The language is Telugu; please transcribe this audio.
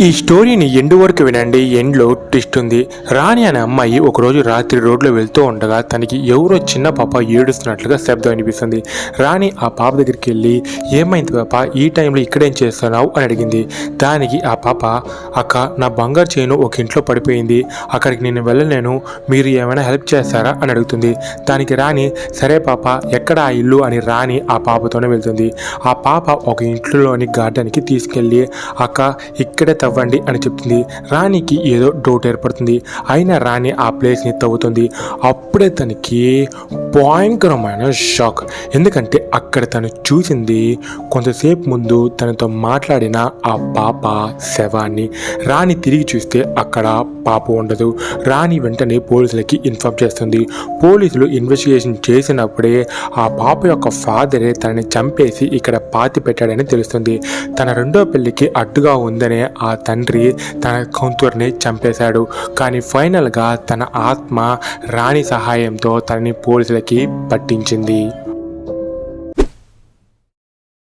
ఈ స్టోరీని ఎండు వరకు వినండి ఎండ్లో ట్విస్ట్ ఉంది. రాణి అనే అమ్మాయి ఒకరోజు రాత్రి రోడ్లో వెళ్తూ ఉండగా తనకి ఎవరో చిన్న పాప ఏడుస్తున్నట్లుగా శబ్దం వినిపిస్తుంది. రాణి ఆ పాప దగ్గరికి వెళ్ళి ఏమైంది పాప? ఈ టైంలో ఇక్కడేం చేస్తున్నావు? అని అడిగింది. దానికి ఆ పాప అక్క నా బంగారు చేను ఒక ఇంట్లో పడిపోయింది. అక్కడికి నేను వెళ్ళలేను. మీరు ఏమైనా హెల్ప్ చేస్తారా? అని అడుగుతుంది. దానికి రాణి సరే పాప ఎక్కడ ఆ ఇల్లు? అని రాణి ఆ పాపతోనే వెళ్తుంది. ఆ పాప ఒక ఇంట్లోని గార్డెన్కి తీసుకెళ్ళి అక్క ఇక్కడే తవ్వండి అని చెప్తుంది. రాణికి ఏదో డౌట్ ఏర్పడుతుంది. అయినా రాణి ఆ ప్లేస్ని తవ్వుతుంది. అప్పుడే తనకి భయంకరమైన షాక్ ఎందుకంటే అక్కడ తను చూసింది కొంతసేపు ముందు తనతో మాట్లాడిన ఆ పాప శవాన్ని. రాణి తిరిగి చూస్తే అక్కడ పాప ఉండదు. రాణి వెంటనే పోలీసులకి ఇన్ఫార్మ్ చేస్తుంది. పోలీసులు ఇన్వెస్టిగేషన్ చేసినప్పుడే ఆ పాప యొక్క ఫాదరే తనని చంపేసి ఇక్కడ పాతి పెట్టాడని తెలుస్తుంది. తన రెండో పెళ్ళికి అడ్డుగా ఉందనే ఆ తండ్రి తన కౌంతుర్ని చంపేశాడు. కానీ ఫైనల్గా తన ఆత్మ రాణి సహాయంతో తనని పోలీసులకి పట్టించింది.